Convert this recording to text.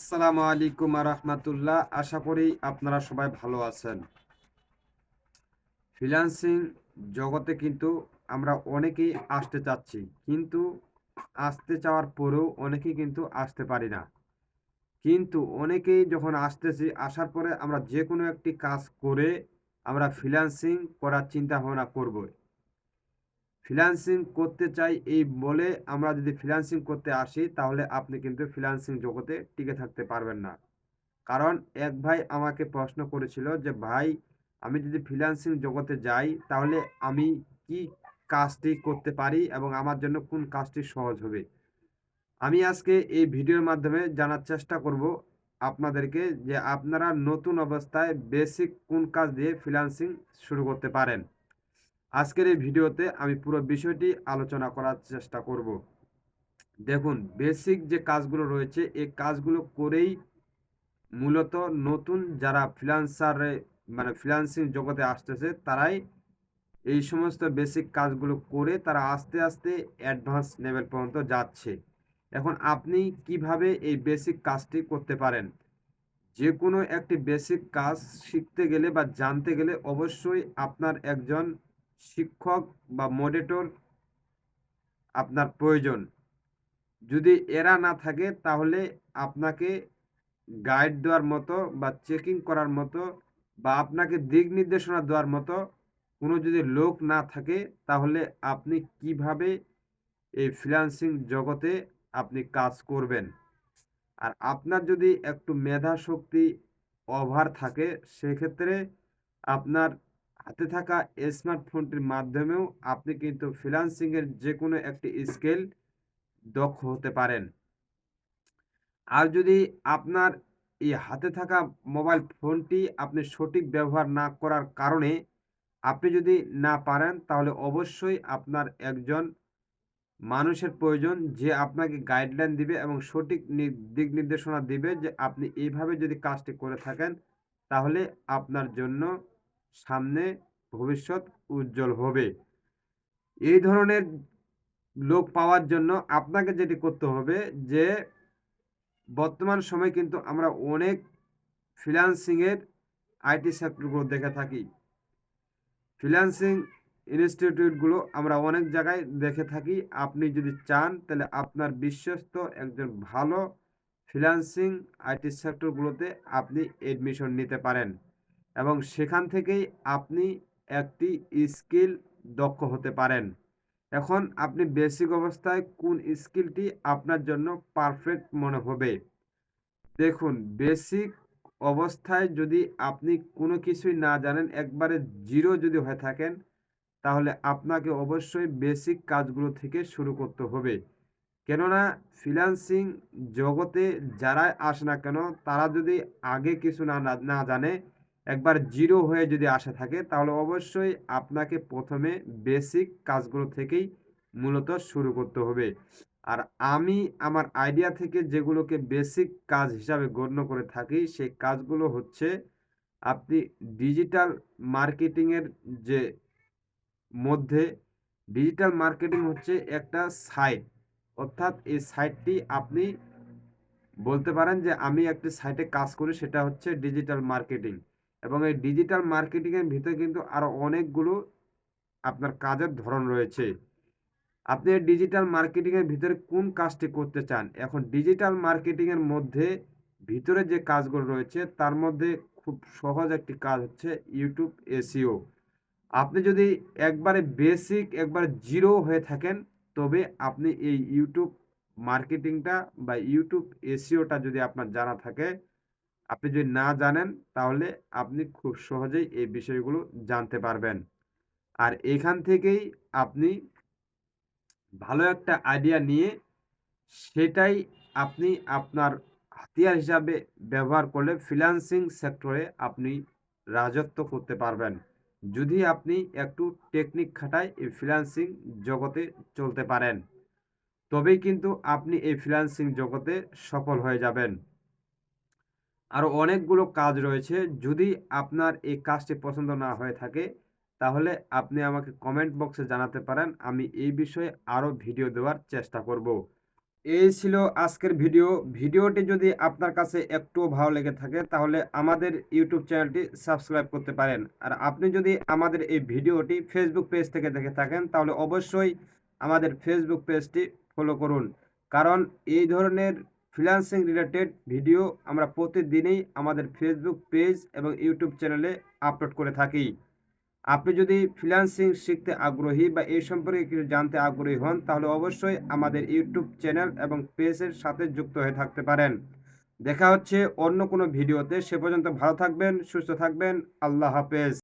আসসালামু আলাইকুম রহমতুল্লাহ আশা করি আপনারা সবাই ভালো আছেন। জগতে কিন্তু আমরা অনেকেই আসতে চাচ্ছি, কিন্তু আসতে চাওয়ার পরেও অনেকেই কিন্তু আসতে পারি না। কিন্তু অনেকেই যখন আসতেছি, আসার পরে আমরা যে কোনো একটি কাজ করে আমরা ফ্রিল্যান্সিং করার চিন্তা ভাবনা করব ফ্রিল্যান্সিং করতে চাই এই বলে আমরা যদি ফ্রিল্যান্সিং করতে আসি, তাহলে আপনি কিন্তু ফ্রিল্যান্সিং জগতে টিকে থাকতে পারবেন না। কারণ এক ভাই আমাকে প্রশ্ন করেছিল যে, ভাই, আমি যদি ফ্রিল্যান্সিং জগতে যাই, তাহলে আমি কি কাজটি করতে পারি এবং আমার জন্য কোন কাজটি সহজ হবে? আমি আজকে এই ভিডিওর মাধ্যমে জানার চেষ্টা করব আপনাদেরকে যে, আপনারা নতুন অবস্থায় বেসিক কোন কাজ দিয়ে ফ্রিল্যান্সিং শুরু করতে পারেন। আজকের এই ভিডিওতে আমি পুরো বিষয়টি আলোচনা করার চেষ্টা করব। দেখুন বেসিক যে কাজগুলো রয়েছে, এই কাজগুলো করেই মূলত নতুন যারা ফ্রিল্যান্সারে মানে ফ্রিল্যান্সিং জগতে আসতেছে, তারাই এই সমস্ত বেসিক কাজগুলো করে তারা আস্তে আস্তে অ্যাডভান্স লেভেল পর্যন্ত যাচ্ছে। এখন আপনি কীভাবে এই বেসিক কাজটি করতে পারেন? যে কোনো একটি বেসিক কাজ শিখতে গেলে বা জানতে গেলে অবশ্যই আপনার একজন শিক্ষক বা মডেটর আপনার প্রয়োজন। যদি এরা না থাকে, তাহলে আপনাকে গাইড দেওয়ার মতো বা চেকিং করার মতো বা আপনাকে দিক নির্দেশনা দেওয়ার মতো কোনো যদি লোক না থাকে, তাহলে আপনি কীভাবে এই ফ্রিল্যান্সিং জগতে আপনি কাজ করবেন? আর আপনার যদি একটু মেধা শক্তি ওভার থাকে, সেক্ষেত্রে আপনার হাতে থাকা স্মার্টফোনটির মাধ্যমেও আপনি কিন্তু ফ্রিল্যান্সিংয়ের যে কোনো একটি স্কেল দক্ষ হতে পারেন। আর যদি আপনার এই হাতে থাকা মোবাইল ফোনটি আপনি সঠিক ব্যবহার না করার কারণে আপনি যদি না পারেন, তাহলে অবশ্যই আপনার একজন মানুষের প্রয়োজন যে আপনাকে গাইডলাইন দিবে এবং সঠিক দিক নির্দেশনা দিবে যে আপনি এইভাবে যদি কাজটি করে থাকেন, তাহলে আপনার জন্য সামনে ভবিষ্যৎ উজ্জ্বল হবে। এই ধরনের লোক পাওয়ার জন্য আপনাকে যেটি করতে হবে যে, বর্তমান সময় কিন্তু আমরা অনেক ফ্রিল্যান্সিংয়ের আইটি সেক্টরগুলো দেখে থাকি। ফ্রিল্যান্সিং ইনস্টিটিউটগুলো আমরা অনেক জায়গায় দেখে থাকি। আপনি যদি চান, তাহলে আপনার বিশ্বস্ত একজন ভালো ফ্রিল্যান্সিং আইটি সেক্টরগুলোতে আপনি এডমিশন নিতে পারেন। এবং সেখান থেকেই আপনি একটি স্কিল দক্ষ হতে পারেন। এখন আপনি বেসিক অবস্থায় কোন স্কিলটি আপনার জন্য পারফেক্ট মনে হবে? দেখুন, বেসিক অবস্থায় যদি আপনি কোনো কিছুই না জানেন, একবারে জিরো যদি হয়ে থাকেন, তাহলে আপনাকে অবশ্যই বেসিক কাজগুলো থেকে শুরু করতে হবে। কেননা ফ্রিল্যান্সিং জগতে যারাই আসে না কেন, তারা যদি আগে কিছু না না জানে একবার জিরো হয়ে যদি আসে থাকে, তাহলে অবশ্যই আপনাকে প্রথমে বেসিক কাজগুলো থেকেই মূলত শুরু করতে হবে। আর আমি আমার আইডিয়া থেকে যেগুলোকে বেসিক কাজ হিসাবে গণ্য করে থাকি, সেই কাজগুলো হচ্ছে আপনি ডিজিটাল মার্কেটিংয়ের যে মধ্যে, ডিজিটাল মার্কেটিং হচ্ছে একটা সাইট। অর্থাৎ এই সাইটটি আপনি বলতে পারেন যে আমি একটি সাইটে কাজ করি, সেটা হচ্ছে ডিজিটাল মার্কেটিং। এবং এই ডিজিটাল মার্কেটিংয়ের ভিতরে কিন্তু আরও অনেকগুলো আপনার কাজের ধরন রয়েছে। আপনি ডিজিটাল মার্কেটিংয়ের ভিতরে কোন কাজটি করতে চান? এখন ডিজিটাল মার্কেটিংয়ের মধ্যে ভিতরে যে কাজগুলো রয়েছে, তার মধ্যে খুব সহজ একটি কাজ হচ্ছে ইউটিউব এসিও আপনি যদি একবারে বেসিক একবার জিরো হয়ে থাকেন, তবে আপনি এই ইউটিউব মার্কেটিংটা বা ইউটিউব এসিওটা যদি আপনার জানা থাকে আপনি যদি না জানেন, তাহলে আপনি খুব সহজেই এই বিষয়গুলো জানতে পারবেন। আর এখান থেকেই আপনি ভালো একটা আইডিয়া নিয়ে সেটাই আপনি আপনার হাতিয়ার হিসাবে ব্যবহার করলে ফ্রিল্যান্সিং সেক্টরে আপনি রাজত্ব করতে পারবেন। যদি আপনি একটু টেকনিক খাটায় এই ফ্রিল্যান্সিং জগতে চলতে পারেন, তবেই কিন্তু আপনি এই ফ্রিল্যান্সিং জগতে সফল হয়ে যাবেন। আরও অনেকগুলো কাজ রয়েছে। যদি আপনার এই কাজটি পছন্দ না হয়ে থাকে, তাহলে আপনি আমাকে কমেন্ট বক্সে জানাতে পারেন। আমি এই বিষয়ে আরও ভিডিও দেওয়ার চেষ্টা করব। এই ছিল আজকের ভিডিও ভিডিওটি যদি আপনার কাছে একটুও ভালো লেগে থাকে, তাহলে আমাদের ইউটিউব চ্যানেলটি সাবস্ক্রাইব করতে পারেন। আর আপনি যদি আমাদের এই ভিডিওটি ফেসবুক পেজ থেকে দেখে থাকেন, তাহলে অবশ্যই আমাদের ফেসবুক পেজটি ফলো করুন। কারণ এই ধরনের ফ্রিল্যান্সিং রিলেটেড ভিডিও আমরা প্রতিদিনই আমাদের ফেসবুক পেজ এবং ইউটিউব চ্যানেলে আপলোড করে থাকি। আপনি যদি ফ্রিল্যান্সিং শিখতে আগ্রহী বা এই সম্পর্কে কিছু জানতে আগ্রহী হন, তাহলে অবশ্যই আমাদের ইউটিউব চ্যানেল এবং পেজের সাথে যুক্ত হয়ে থাকতে পারেন। দেখা হচ্ছে অন্য কোনো ভিডিওতে সে পর্যন্ত ভালো থাকবেন, সুস্থ থাকবেন। আল্লাহ হাফেজ।